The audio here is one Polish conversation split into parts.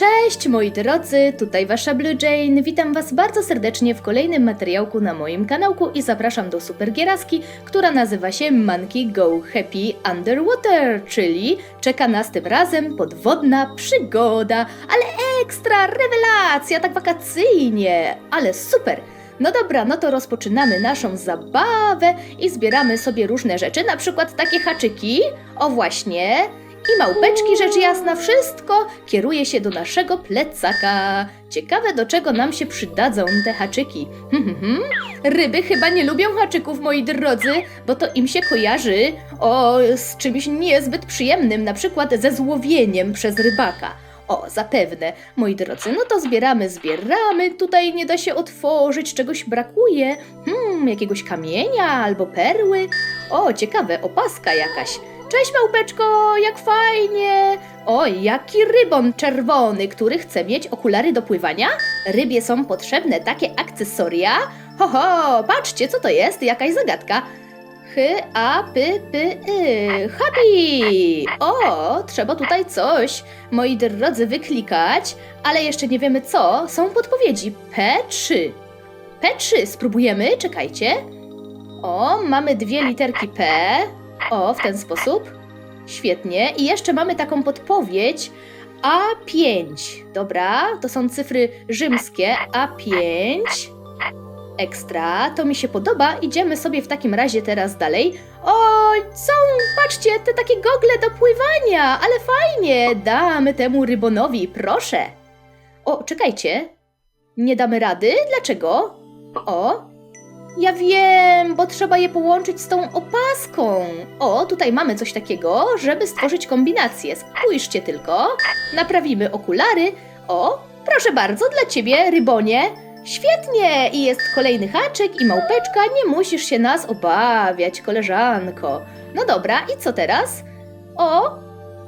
Cześć moi drodzy, tutaj wasza Blue Jane. Witam was bardzo serdecznie w kolejnym materiałku na moim kanałku i zapraszam do super gieraski, która nazywa się Monkey Go Happy Underwater, czyli czeka nas tym razem podwodna przygoda, ale ekstra, rewelacja, tak wakacyjnie, ale super. No dobra, no to rozpoczynamy naszą zabawę i zbieramy sobie różne rzeczy, na przykład takie haczyki, o właśnie, i małpeczki, rzecz jasna, wszystko kieruje się do naszego plecaka. Ciekawe, do czego nam się przydadzą te haczyki. Hmm, hmm, hmm. Ryby chyba nie lubią haczyków, moi drodzy, bo to im się kojarzy o, z czymś niezbyt przyjemnym, na przykład ze złowieniem przez rybaka. O, zapewne, moi drodzy, no to zbieramy, zbieramy, tutaj nie da się otworzyć, czegoś brakuje, hmm, jakiegoś kamienia albo perły. O, ciekawe, opaska jakaś. Cześć małpeczko, jak fajnie! Oj, jaki rybon czerwony, który chce mieć okulary do pływania? Rybie są potrzebne takie akcesoria? Ho, ho, patrzcie, co to jest? Jakaś zagadka. H, A, P, P, Y. Happy! O, trzeba tutaj coś, moi drodzy, wyklikać, ale jeszcze nie wiemy co. Są podpowiedzi. P3. P3, spróbujemy, czekajcie. O, mamy dwie literki P. O, w ten sposób. Świetnie. I jeszcze mamy taką podpowiedź. A5. Dobra, to są cyfry rzymskie. A5. Ekstra, to mi się podoba. Idziemy sobie w takim razie teraz dalej. O, są, patrzcie, te takie gogle do pływania, ale fajnie. Damy temu rybonowi, proszę. O, czekajcie. Nie damy rady? Dlaczego? O, ja wiem, bo trzeba je połączyć z tą opaską. O, tutaj mamy coś takiego, żeby stworzyć kombinację. Spójrzcie tylko. Naprawimy okulary. O, proszę bardzo, dla ciebie, rybonie. Świetnie! I jest kolejny haczyk i małpeczka, nie musisz się nas obawiać, koleżanko. No dobra, i co teraz? O,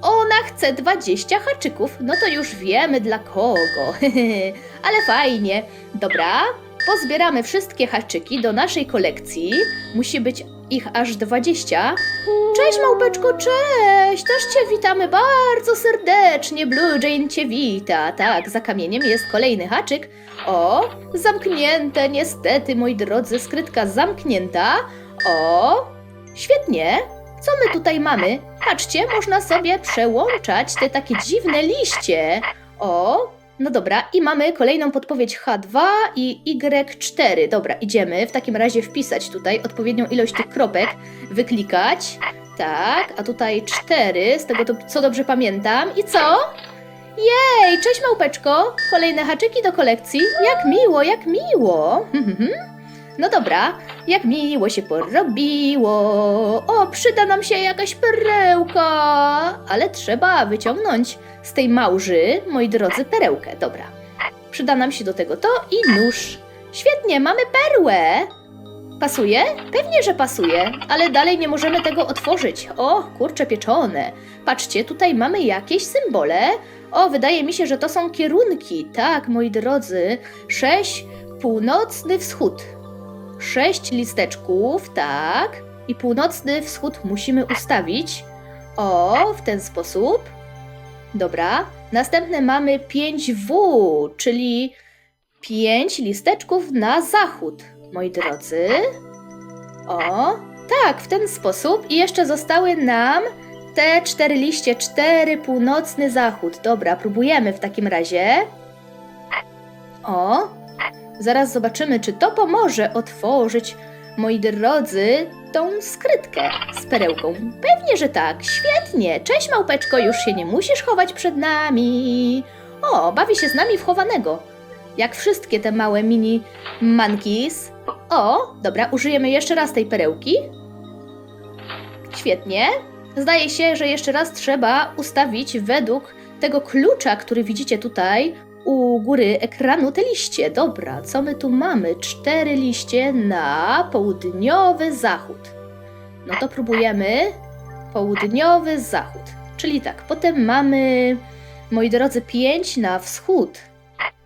ona chce 20 haczyków, no to już wiemy dla kogo. Ale fajnie. Dobra, pozbieramy wszystkie haczyki do naszej kolekcji. Musi być ich aż 20. Cześć małpeczko, cześć! Też Cię witamy bardzo serdecznie. Blue Jane Cię wita. Tak, za kamieniem jest kolejny haczyk. O, zamknięte niestety, moi drodzy, skrytka zamknięta. O, świetnie. Co my tutaj mamy? Patrzcie, można sobie przełączać te takie dziwne liście. O, no dobra, i mamy kolejną podpowiedź H2 i Y4. Dobra, idziemy w takim razie wpisać tutaj odpowiednią ilość tych kropek, wyklikać. Tak, a tutaj 4, z tego to, co dobrze pamiętam. I co? Jej, cześć małpeczko! Kolejne haczyki do kolekcji. Jak miło, jak miło! No dobra, jak miło się porobiło. O, przyda nam się jakaś perełka. Ale trzeba wyciągnąć z tej małży, moi drodzy, perełkę. Dobra. Przyda nam się do tego to i nóż. Świetnie, mamy perłę. Pasuje? Pewnie, że pasuje, ale dalej nie możemy tego otworzyć. O, kurcze pieczone. Patrzcie, tutaj mamy jakieś symbole. O, wydaje mi się, że to są kierunki. Tak, moi drodzy. Sześć, północny wschód. Sześć listeczków, tak. I północny wschód musimy ustawić. O, w ten sposób. Dobra. Następne mamy 5W, czyli 5 listeczków na zachód, moi drodzy. O, tak, w ten sposób. I jeszcze zostały nam te cztery liście, cztery północny zachód. Dobra, próbujemy w takim razie. O, zaraz zobaczymy, czy to pomoże otworzyć, moi drodzy, tą skrytkę z perełką. Pewnie, że tak. Świetnie. Cześć, małpeczko, już się nie musisz chować przed nami. O, bawi się z nami w chowanego. Jak wszystkie te małe mini monkeys. O, dobra, użyjemy jeszcze raz tej perełki. Świetnie. Zdaje się, że jeszcze raz trzeba ustawić według tego klucza, który widzicie tutaj u góry ekranu te liście. Dobra, co my tu mamy? Cztery liście na południowy zachód. No to próbujemy południowy zachód. Czyli tak, potem mamy, moi drodzy, pięć na wschód.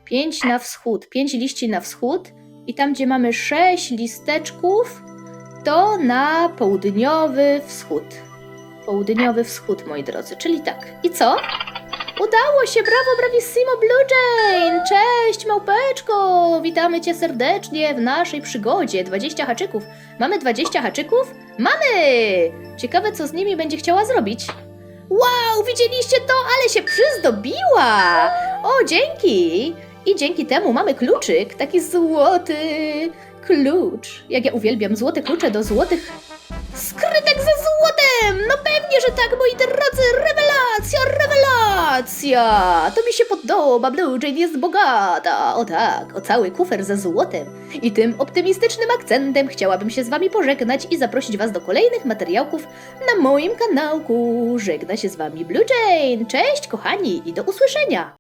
Pięć na wschód, pięć liści na wschód. I tam, gdzie mamy sześć listeczków, to na południowy wschód. Południowy wschód, moi drodzy. Czyli tak. I co? Udało się, brawo, bravissimo Blue Jane! Cześć, małpeczko! Witamy cię serdecznie w naszej przygodzie. 20 haczyków. Mamy 20 haczyków? Mamy! Ciekawe, co z nimi będzie chciała zrobić. Wow, widzieliście to? Ale się przyzdobiła! O, dzięki! I dzięki temu mamy kluczyk, taki złoty klucz. Jak ja uwielbiam złote klucze do złotych skrytek ze złotem! No pewnie, że tak, moi drodzy! Rewelacja! To mi się podoba, Blue Jane jest bogata! O tak, o cały kufer ze złotem. I tym optymistycznym akcentem chciałabym się z wami pożegnać i zaprosić was do kolejnych materiałków na moim kanałku. Żegna się z wami Blue Jane. Cześć, kochani, i do usłyszenia!